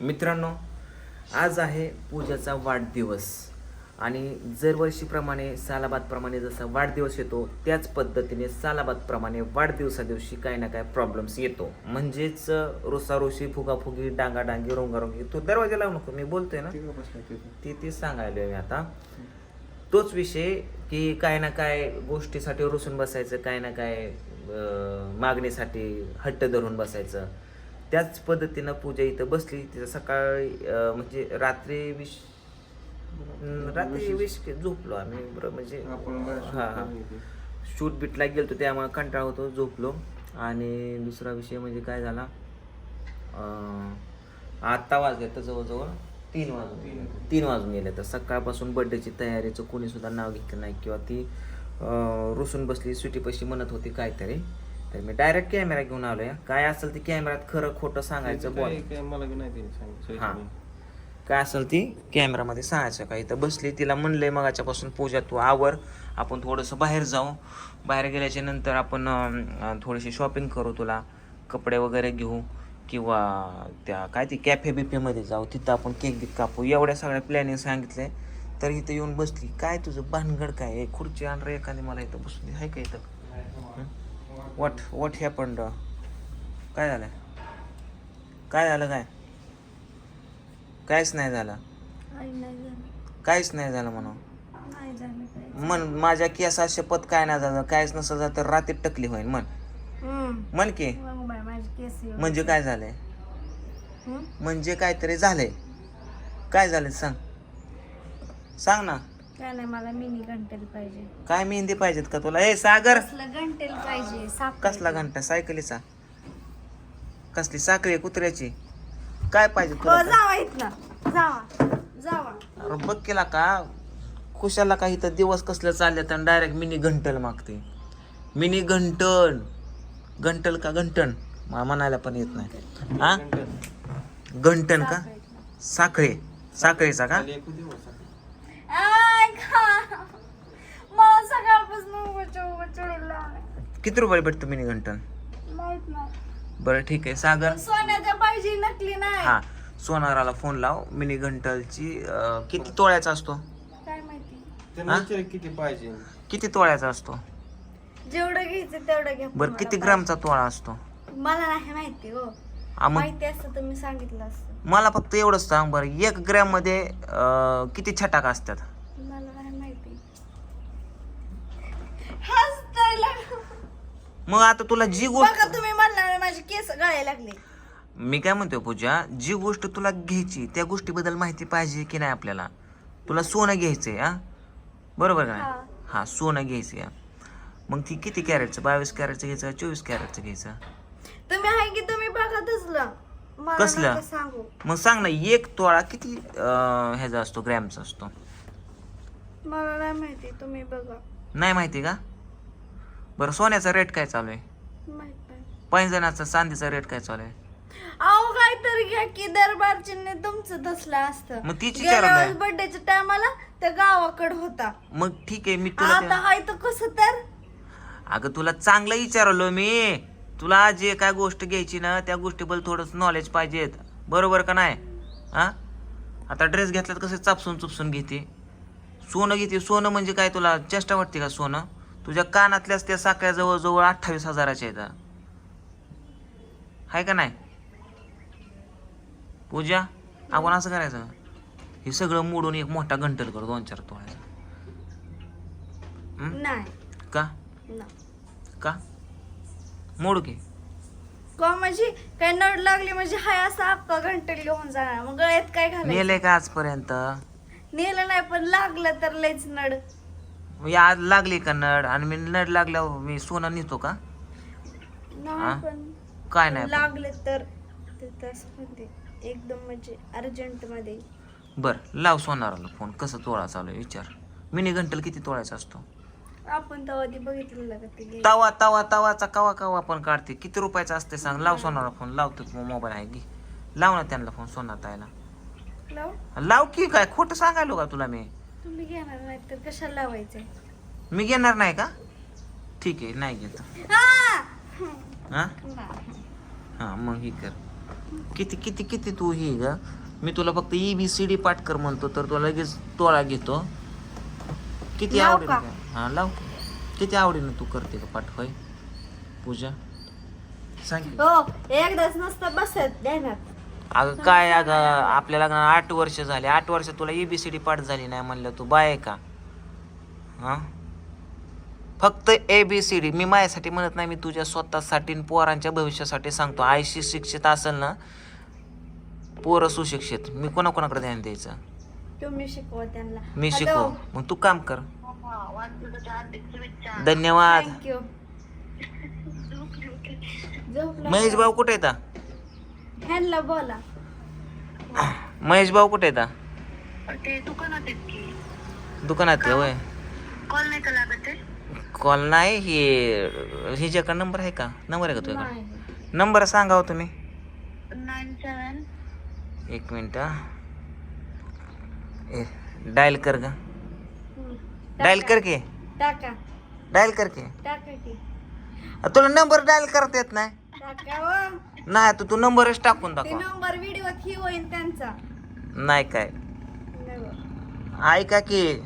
मित्रांनो आज आहे पूजाचा वाढदिवस. आणि दरवर्षीप्रमाणे सालाबादप्रमाणे जसा वाढदिवस येतो त्याच पद्धतीने सालाबादप्रमाणे वाढदिवसा दिवशी काही ना काही प्रॉब्लेम्स येतो. म्हणजेच रुसारुशी फुगाफुगी डांगाडांगी रोंगारोंगी तो दरवाजा लावू नको मी बोलतोय ना? ते ते सांगायला मी आता. तोच विषय की काय ना काय गोष्टीसाठी रुसून बसायचं काय ना काय मागणीसाठी हट्ट धरून बसायचं. त्याच पद्धतीनं पूजा इथं बसली. तिथं सकाळी म्हणजे रात्री विश रात्री विश झोपलो आम्ही. बरं म्हणजे हा शूट बीटला गेलतो त्यामुळे कंटाळा होतो झोपलो. आणि दुसरा विषय म्हणजे काय झाला? अं, आता वाजले तर जवळजवळ तीन वाजून तीन वाजून. गेले. तर सकाळपासून बर्थडेची तयारीचं कोणी सुद्धा नाव घेतलं नाही किंवा ती रुसून बसली सुटीपाशी म्हणत होती काहीतरी. तर मी डायरेक्ट कॅमेरा घेऊन आलोय. काय असेल ते कॅमेऱ्यात खरं खोटं सांगायचं बोल. मला सांगितलं हा. काय असेल ती कॅमेरामध्ये सांगायचं. काही तर बसली तिला म्हणलंय मगाच्यापासून पूजा तू आवर. आपण थोडंसं बाहेर जाऊ. बाहेर गेल्याच्यानंतर आपण थोडीशी शॉपिंग करू तुला. कपडे वगैरे घेऊ. किंवा त्या काय ती कॅफे बिफेमध्ये जाऊ. तिथं आपण केक बिक कापू. एवढ्या सगळ्या प्लॅनिंग सांगितलंय तर इथं येऊन बसली. काय तुझं भानगड काय? खुर्ची आण रे एखादी. मला इथं बसू दे. आहे का इथं? वॉट वॉट हॅपन काय झालं? काय झालं काय? काहीच नाही झालं. आई नाही झालं. काहीच नाही झालं म्हणून. मन माझ्या केसा शपथ काय नाही झालं. काहीच नसलं झालं तर रात्रीत टकली होईल मन. म्हण की. म्हणजे काय झालंय? म्हणजे काहीतरी झालंय. काय झालं सांग. सांग ना. काय नाही मला मिनी घंटेल पाहिजे. काय मेहंदी पाहिजेत का तुला? ए सागर! कसलं घंटेल पाहिजे? साप कसला घंटा? सायकलीचा. कसली? साखळी आहे कुत्र्याची. काय पाहिजे हो तुला? जावा इथनं. जावा. जावा. अरे बघ केला का? कुशाला काही तर दिवस कसले चालले तर डायरेक्ट मिनी घंटल मागते. मिनी घंटन घंटल का घंटन? मला म्हणायला पण येत नाही. हा? घंटन का? साखळे. साखळीचा का. मला सकाळपासून. किती रुपये भेटतो मिनी घंटन? माहीत नाही. बरं ठीक आहे. सागर? सोन्याच्या पाहिजे नकली नाही. हा. सोनाराला फोन लाव. मिनी घंटलची अं, किती तोळ्याचा असतो? काय माहिती? त्यांना विचार किती पाहिजे? किती तोळ्याचा असतो? जेवढं घ्यायचं तेवढं घ्या. बरं किती. ग्रामचा तोळा असतो? मला नाही माहिती हो. हा, मग? माहिती असतं तर मी सांगितलं असतं. मला फक्त एवढंच सांग बरं. एक ग्रॅममध्ये किती छटाक असतात मला नाही माहिती मग आता तुला जी बघा गोष्ट तुम्ही म्हणला माझे केस गळायला लागले. मी काय म्हणतोय पूजा जी गोष्ट तुला घ्यायची त्या गोष्टीबद्दल माहिती पाहिजे की नाही आपल्याला? तुला सोनं घ्यायचंय हा? बरोबर का हा. हा सोनं घ्यायचंय मग ती किती कॅरेटचं? बावीस कॅरेटचं घ्यायचं चोवीस कॅरेटचं घ्यायचं? तुम्ही आहे की तुम्ही बघा तसलं. मला कसलं? नका सांगू. मग सांग ना एक तोळा किती अं, ह्याचा असतो ग्रॅमचा असतो? मला नाही माहिती तुम्ही बघा. नाही माहिती का? बरं सोन्याचा रेट काय चालू आहे? माहीत नाही पैंजणाचा चांदीचा रेट काय चालू आहे? अहो काहीतरी घ्या की दरबार चिन्ह तुमचं तसलं असतं. मग तीच गेल्या विचारलं वेळेस बर्थडेच्या टायमाला त्या गावाकडे होता. मग ठीक आहे मी तुला आता ते- हाय तर कसं तर? अगं तुला चांगलं विचारलो मी. तुला जे काय गोष्ट घ्यायची ना त्या गोष्टीबद्दल थोडंसं नॉलेज पाहिजेत. बरोबर का नाही? हा? आता ड्रेस घेतला तर कसं चापसून चुपसून घेते? सोनं घेते. सोनं म्हणजे काय तुला चेष्टा वाटते का सोनं? तुझ्या कानातल्याच त्या साखळ्या जवळजवळ अठ्ठावीस हजाराच्या आहेत आहे का नाही? पूजा आपण असं करायचं. हे सगळं मोडून एक मोठा घंटल कर दोन चार तोळ्याचा. नाही. का. का? मोडू की. का म्हणजे काय नड लागली म्हणजे हाय असा अक्का घंटेल घेऊन जाणार. मग गळ्यात काय घालायचं? नेले का आजपर्यंत? नेलं नाही पण लागलं तर लयच नड. मी आज लागली का नड आणि मी नड लागल्यावर मी सोनं नेतो का? हा? नाही पण काय नाही पण. लागले तर ते एकदम म्हणजे अर्जंटमध्ये. बर लाव सोनाराला फोन कसं तोळा चालू आहे विचार. मिनी घंटल किती तोळायचा असतो? आपण तेव्हा ती बघितलेलं का ते घे. तवा तवा तवाचा कवा कवा पण काढते. किती रुपयाचा असते सांग? लाव सोनारा फोन लावतो मोबाईल आहे की. लाव ना त्यांना फोन सोनार ताईला. लाव. लाव की काय? खोटं सांगायलो का तुला मी? तुम्ही घेणार नाही तर कशाला लावायचंय? मी घेणार नाही का? ठीक आहे नाही घेत. हा! हा. हा मग ही कर. किती किती किती तू ही ग मी तुला फक्त ई बी सी डी पाठ कर म्हणतो तर तुला लगेच तोळा घेतो. किती आवडीनं? का? हा लाव. किती आवडीनं तू करते का पाठ? होय? पूजा सांग. हो एकदाच नसतं बसत ध्यानात अगं काय अगं आपल्या लग्नाला आठ वर्ष झाले. आठ वर्ष तुला एबीसीडी पाठ झाली नाही म्हणलं तू. बाय का? हा? फक्त ए बी सी डी मी माझ्यासाठी म्हणत नाही मी तुझ्या स्वतःसाठी आणि पोरांच्या भविष्यासाठी सांगतो. आयशी शिक्षित असेल ना पोरं सुशिक्षित. मी कोणाकोणाकडे ध्यान द्यायचं? तुम्ही शिकवा त्यांना. मी शिकव. मग तू काम कर. धन्यवाद. महेश भाऊ कुठे येतात ह्यांना बोला. महेश भाऊ कुठे येतात ते दुकानात आहेत की. दुकानात आहे होय. कॉल नाही का लागत कॉल नाही हे हिच्याकडे नंबर आहे का? नंबर आहे का तुझ्याकडे? नाही. नंबर सांगा हो तुम्ही. Nine seven. एक मिनिट डायल कर ग. हम्म. डायल कर की. टाका. डायल कर की. टाका की. तुला नंबर डायल करता येत नाही. टाका नाही तू तू नंबरच टाकून ते दाखव. नंबर व्हिडिओ ही होईल त्यांचा? नाही काय. ऐका की.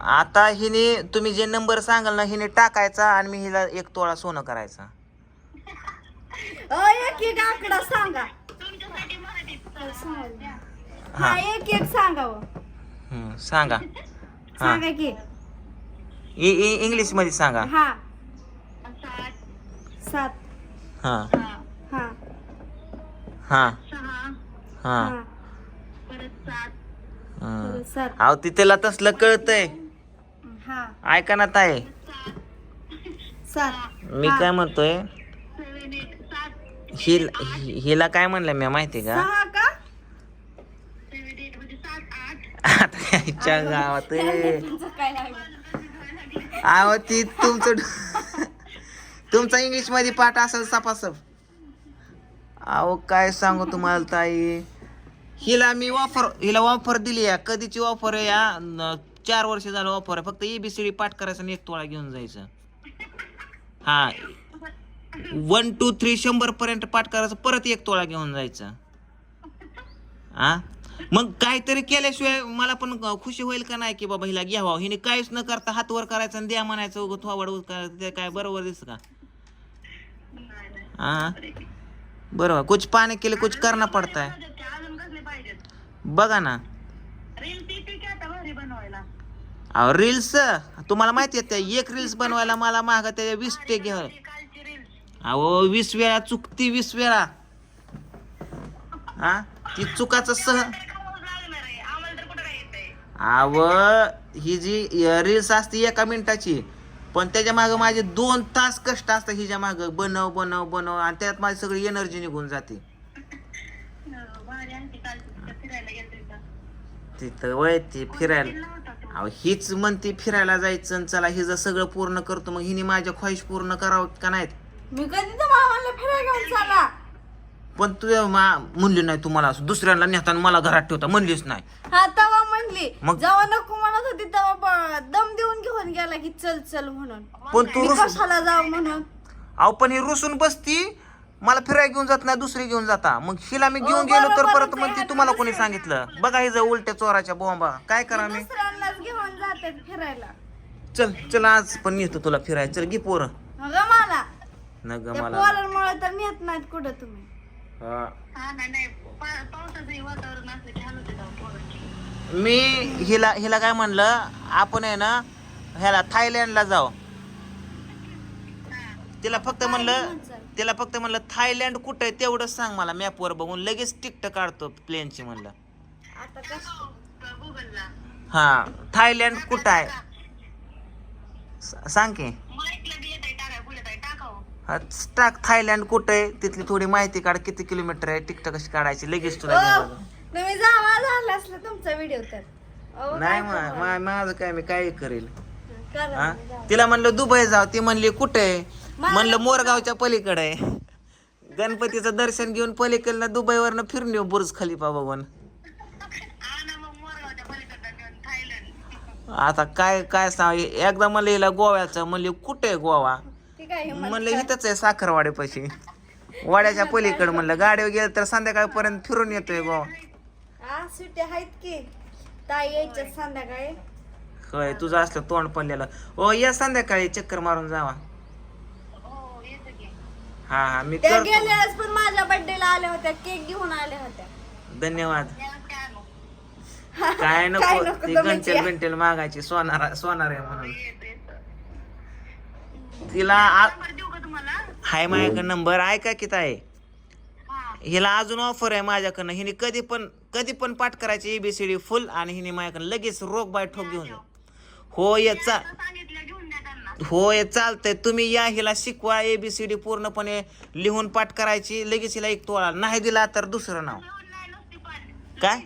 आता हिने तुम्ही जे नंबर सांगाल ना हिने टाकायचा आणि मी हिला एक तोळा सोनं करायचा. अ, एक एक आकडा सांगा. सांगा. हा हा. एक एक सांगावं. हम्म, सांगा. हा. सांगा की. इंग्लिशमध्ये सांगा. हा. सात. हा. हा. हा. सहा. हा. हा. परत सात. हं. परत सात. अहो ती त्याला तसलं कळतंय. हा. ऐका ना ताई. सात. मी हा. काय म्हणतोय? सेवन एट सात. हिल हि- हिला काय म्हणलं मी माहिती का? सहा का? सेवन एट म्हणजे सात आठ. आता गावात आहे. तुमचं काय लागलं? अहो ती तुमचं तुमचा इंग्लिशमध्ये पाठ असेल सपासप. अहो काय सांगू तुम्हाला ताई? हिला मी ऑफर हिला ऑफर दिली या. कधीची ऑफर आहे या? न- चार वर्ष झालं ऑफर आहे. फक्त एबीसीडी पाठ करायचं आणि एक तोळा घेऊन जायचं. हा. वन टू थ्री शंभर पर्यंत पाठ करायचं परत एक तोळा घेऊन जायचं. हा? मग काहीतरी केल्याशिवाय मला पण खुशी होईल का नाही की बाबा हिला घ्यावा? हिने काहीच न करता हात वर करायचं आणि द्या म्हणायचं उगं थोबाड ते काय बरोबर दिसत का? हा. बरोबर. कुछ पाने केले कुछ करना पडता है. बघा ना. अहो रील्स तुम्हाला माहिती आहे त्या एक रील्स बनवायला मला माग त्या वीस ते घे. अहो वीस वेळा चुकती वीस वेळा. हा? ती चुकाचं सह अहो अव ही जी रील्स असते एका मिनिटाची पण त्याच्या मागं माझे दोन तास कष्ट असतात हिच्या मागं. बनव बनव बनव. आणि त्यात माझी सगळी एनर्जी निघून जाते. तिथं वय ती फिरायला. अहो हीच म्हणते फिरायला जायचं आणि चला हिचं सगळं पूर्ण करतो मग हिने माझ्या ख्वाहिश पूर्ण करावं का नाहीत? मी कधी तुम्हाला म्हणलं फिरायला घेऊन चाला? पण तू मा- म्हणली नाही तुम्हाला दुसऱ्यांना नेताना मला घरात ठेवता म्हणलीच नाही. हा तवा म्हणली मग? जेव्हा नको म्हणत होती तेव्हा ब- दम देऊन घेऊन गेला की चल चल म्हणून. पण तू मी रुस कशाला जाऊ म्हणून? अहो पण ही रुसून बसती. मला फिरायला घेऊन जात नाही दुसरी घेऊन जाता. मग हिला मी हो, घेऊन गेलो तर बरोबर परत आहे. म्हणते तुम्हाला कोणी सांगितलं? बघा हिचं उलट्या चोराच्या बोंबा. काय करा मी? दुसऱ्यांनाच घेऊन जाते फिरायला. चल चल आज पण नेतो तुला फिरायला. चल घे पोरं. मग मला. न ग त्या मला पोरांमुळे तर नेत नाहीत कुठं तुम्ही. हा. हा नाही नाही. पा- पावसाचंही वातावरण असलं की हालत जाऊ पोरांची मी हिला हिला काय म्हणलं आपण आहे ना ह्याला थायलंडला जाऊ. तिला फक्त म्हणलं तिला फक्त म्हणलं थायलंड कुठं आहे तेवढंच सांग मला मॅपवर बघून. लगेच तिकट काढतो प्लेनची म्हणलं. हा थायलंड कुठं आहे? सांग की. टाक थायलंड कुठं आहे तिथली थोडी माहिती काढ किती किलोमीटर आहे तिकट कशी काढायची लगेच तुला. तुम्ही जावा झाला असला तुमचा व्हिडिओ तर. अहो, नाही काय मा- मा- माझं काय मी काय करेल. करा हा? जावा. तिला म्हणलं दुबई जाव. ती म्हणली कुठे? आहे मला म्हणलं मोरगावच्या पलीकडे. आहे गणपतीचं दर्शन घेऊन पलीकडनं दुबईवरनं फिरून येऊ बुर्ज खलिफा बघून. आता काय काय सांग एकदा म्हणलं हिला गोव्याचं म्हणले कुठे आहे गोवा? ती काय हिंमत म्हणलं. इथंच आहे साखरवाडी पैसे वाड्याच्या पलीकडे म्हणलं गाडीवर गेलं तर संध्याकाळपर्यंत फिरून येतोय गो हा सुट्टी आहेत की? ताई यायच्या संध्याकाळी. होय तुझं असलं तोंड पडलेलं ओ या संध्याकाळी चक्कर मारून जावा. हो येतो की. हा हा मी त्या करतो. गेल्या वेळेस पण माझ्या बर्थडेला आल्या होत्या केक घेऊन आल्या होत्या. धन्यवाद. काय नको ती या. घंटेल मागायची सोनार सोनार आहे म्हणून. तिला आ- हाय माझ्याकडे नंबर. ऐका की ताई. हा हिला अजून ऑफर आहे माझ्याकडनं. हिने कधी पण कधी पण पाठ करायची एबीसीडी फुल आणि हिने माझ्याकडे लगेच रोग बाय ठोक घेऊन जा हो ये चा हो हे चालतंय. तुम्ही या हिला शिकवा. एबीसीडी पूर्णपणे लिहून पाठ करायची. लगेच हिला एक तोळा. नाही दिला तर दुसरं नाव. काय?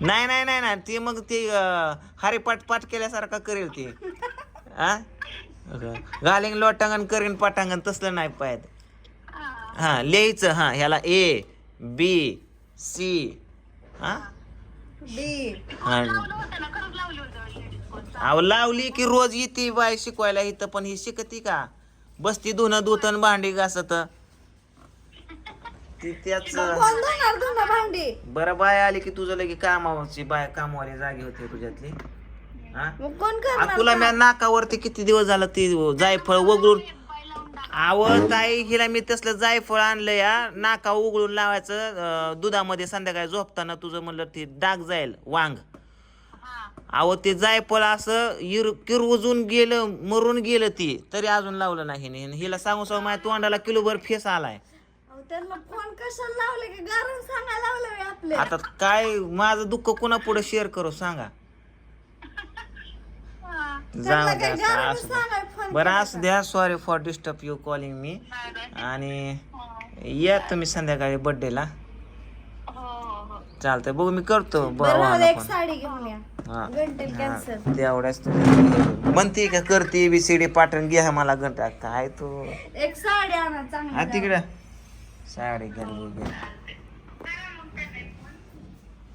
नाही नाही नाही नाही ती मग ती हरिपाठ पाठ केल्यासारखा करेल ती. हा घालिंग लोटांगण करीन पाटांगण. तसलं नाही पाहिजे. हा लिहायचं हा ह्याला ए बी सी हा? बी अहो लावली की रोज येते बाय शिकवायला इथं पण ही शिकती का? बसती धुणं धुतन भांडी घासत. ती त्याच कोण धुणार धुणं भांडी? बरं बाय आली की तुझं लगे कामावरची बाय कामवाली जागी होते तुझ्यातली. हा? मग कोण आ, करणार तुला मी नाकावरती किती दिवस झालं ती जायफळ वगळून आवड ताई हिला मी तसलं जायफळ आणलं या. नाका उघडून लावायचं. अं, दुधामध्ये संध्याकाळी झोपताना तुझं म्हणलं ती डाग जाईल वांग. अहो ते जायफळ असं इर किरवजून गेलं मरून गेलं ती. तरी अजून लावलं नाही हिने. हिला सांगू सांगू माझ्या तोंडाला किलोभर फेस आलाय. अहो, त्यांना फोन कशाला लावले की? कारण सांगायला लावलं बे आपले आता काय माझं दुःख कुणा पुढे शेअर करू सांगा. जाऊ द्या काय असं द्या. बरं असू द्या sorry for disturb you calling मी आणि या तुम्ही संध्याकाळी बर्थडेला चालतंय बघू मी करतो बरं राहू दे, भावाला एक पण साडी घेऊन या. हा. घंटेल कॅन्सर तेवढ्याच म्हणते का करते बीसीडी पाठवून घ्या मला घंटा. काय तू? एक साडी आणा हा तिकडं. साडी घालू घे